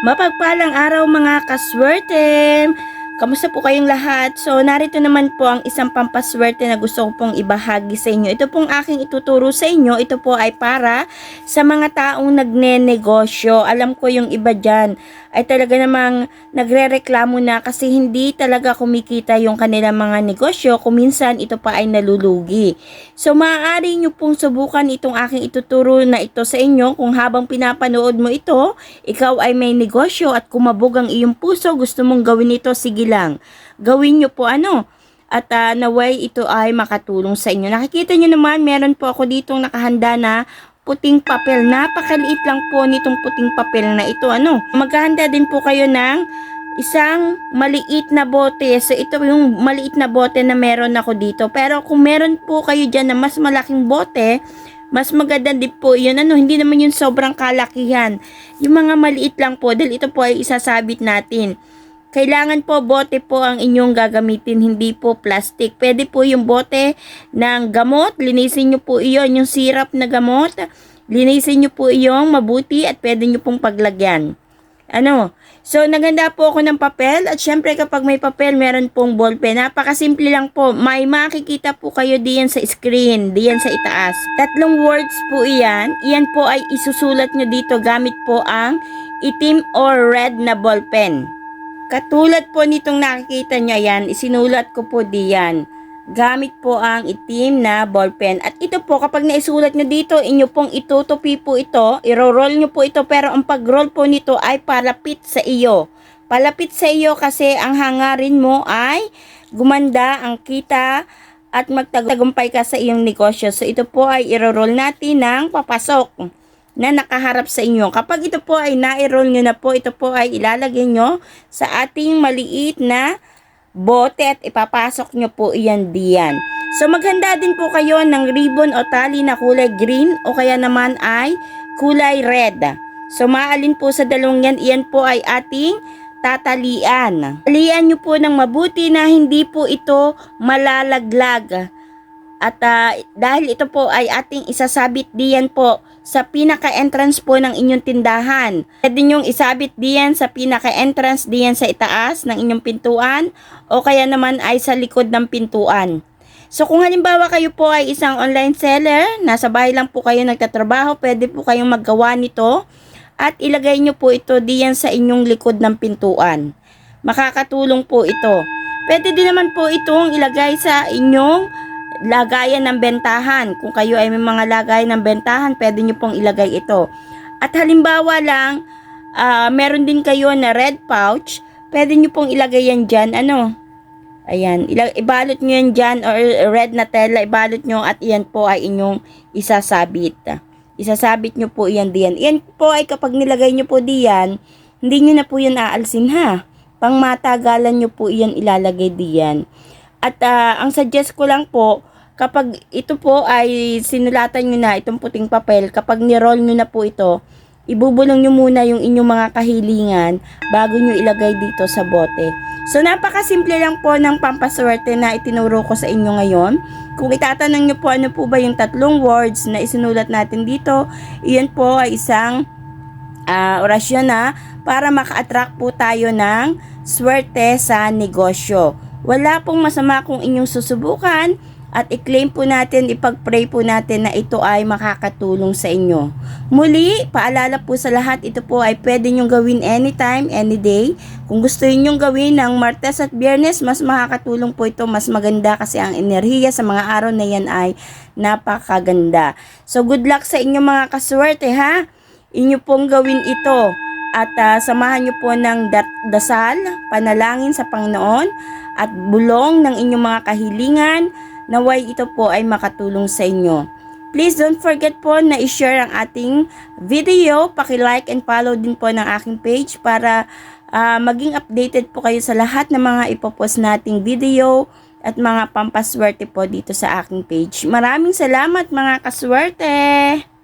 Mapagpalang araw mga kaswerte! Kamusta po kayong lahat? So, narito naman po ang isang pampaswerte na gusto ko pong ibahagi sa inyo. Ito pong aking ituturo sa inyo. Ito po ay para sa mga taong nagne-negosyo. Alam ko yung iba dyan ay talaga namang nagre-reklamo na kasi hindi talaga kumikita yung kanilang mga negosyo. Kuminsan ito pa ay nalulugi. So, maaari nyo pong subukan itong aking ituturo na ito sa inyo kung habang pinapanood mo ito, ikaw ay may negosyo at kumabog ang iyong puso, gusto mong gawin ito, sige lang. Gawin nyo po ano, at uh, naway ito ay makatulong sa inyo. Nakikita nyo naman, meron po ako ditong nakahanda na puting papel. Napakaliit lang po nitong puting papel na ito. Ano? Maghahanda din po kayo ng isang maliit na bote. So, ito yung maliit na bote na meron ako dito. Pero kung meron po kayo dyan na mas malaking bote, mas maganda din po yun. Ano, hindi naman yun sobrang kalakihan. Yung mga maliit lang po, dahil ito po ay isasabit natin. Kailangan po bote po ang inyong gagamitin, hindi po plastic. Pwede po yung bote ng gamot, linisin nyo po iyon, yung syrup na gamot, linisin nyo po iyong mabuti at pwede nyo pong paglagyan. Ano? So, naganda po ako ng papel at syempre kapag may papel, meron pong ballpen. Napakasimple lang po. May makikita po kayo diyan sa screen, diyan sa itaas. Tatlong words po iyan. Iyan po ay isusulat nyo dito gamit po ang itim or red na ballpen. Katulad po nitong nakikita nyo yan, isinulat ko po diyan. Gamit po ang itim na ballpen. At ito po, kapag naisulat nyo dito, inyo pong itutupi po ito, iro-roll nyo po ito, pero ang pag-roll po nito ay palapit sa iyo. Palapit sa iyo kasi ang hangarin mo ay gumanda ang kita at magtagumpay ka sa iyong negosyo. So ito po ay iro-roll natin ng papasok na nakaharap sa inyo. Kapag ito po ay na-roll nyo na po, ito po ay ilalagay nyo sa ating maliit na bote at ipapasok nyo po iyan diyan. So maghanda din po kayo ng ribbon o tali na kulay green o kaya naman ay kulay red. So maalin po sa dalawang yan, iyan po ay ating tatalian. Talian nyo po ng mabuti na hindi po ito malalaglag. At uh, dahil ito po ay ating isasabit diyan po sa pinaka-entrance po ng inyong tindahan. Pwede nyong isabit diyan sa pinaka-entrance diyan sa itaas ng inyong pintuan o kaya naman ay sa likod ng pintuan. So kung halimbawa kayo po ay isang online seller, nasa bahay lang po kayo nagtatrabaho, pwede po kayong maggawa nito at ilagay nyo po ito diyan sa inyong likod ng pintuan. Makakatulong po ito. Pwede din naman po itong ilagay sa inyong lagayan ng bentahan. Kung kayo ay may mga lagayan ng bentahan, pwede nyo pong ilagay ito. At halimbawa lang, uh, meron din kayo na red pouch, pwede nyo pong ilagay yan dyan. Ano? Ayan, ilag, ibalot nyo yan dyan or red na tela, ibalot nyo at iyan po ay inyong isasabit. Isasabit nyo po iyan diyan. Iyan po ay kapag nilagay nyo po diyan, hindi nyo na po yan aalsin ha. Pang matagalan nyo po iyan ilalagay diyan. At uh, ang suggest ko lang po, kapag ito po ay sinulatan nyo na itong puting papel, kapag ni-roll nyo na po ito, ibubulong nyo muna yung inyong mga kahilingan bago nyo ilagay dito sa bote. So, napakasimple lang po ng pampaswerte na itinuro ko sa inyo ngayon. Kung itatanong nyo po ano po ba yung tatlong words na isinulat natin dito, iyan po ay isang uh, orasyon na para maka-attract po tayo ng swerte sa negosyo. Wala pong masama kung inyong susubukan at i-claim po natin, ipag-pray po natin na ito ay makakatulong sa inyo. Muli, paalala po sa lahat, ito po ay pwede nyong gawin anytime, any day. Kung gusto nyong gawin ng Martes at Biyernes, mas makakatulong po ito, mas maganda kasi ang enerhiya sa mga araw na yan ay napakaganda. So good luck sa inyo mga kaswerte ha. Inyo pong gawin ito at uh, samahan nyo po ng dasal, panalangin sa Panginoon at bulong ng inyong mga kahilingan naway ito po ay makatulong sa inyo. Please don't forget po na i-share ang ating video, paki-like and follow din po ng aking page para uh, maging updated po kayo sa lahat ng mga ipopost nating video at mga pampaswerte po dito sa aking page. Maraming salamat mga kaswerte!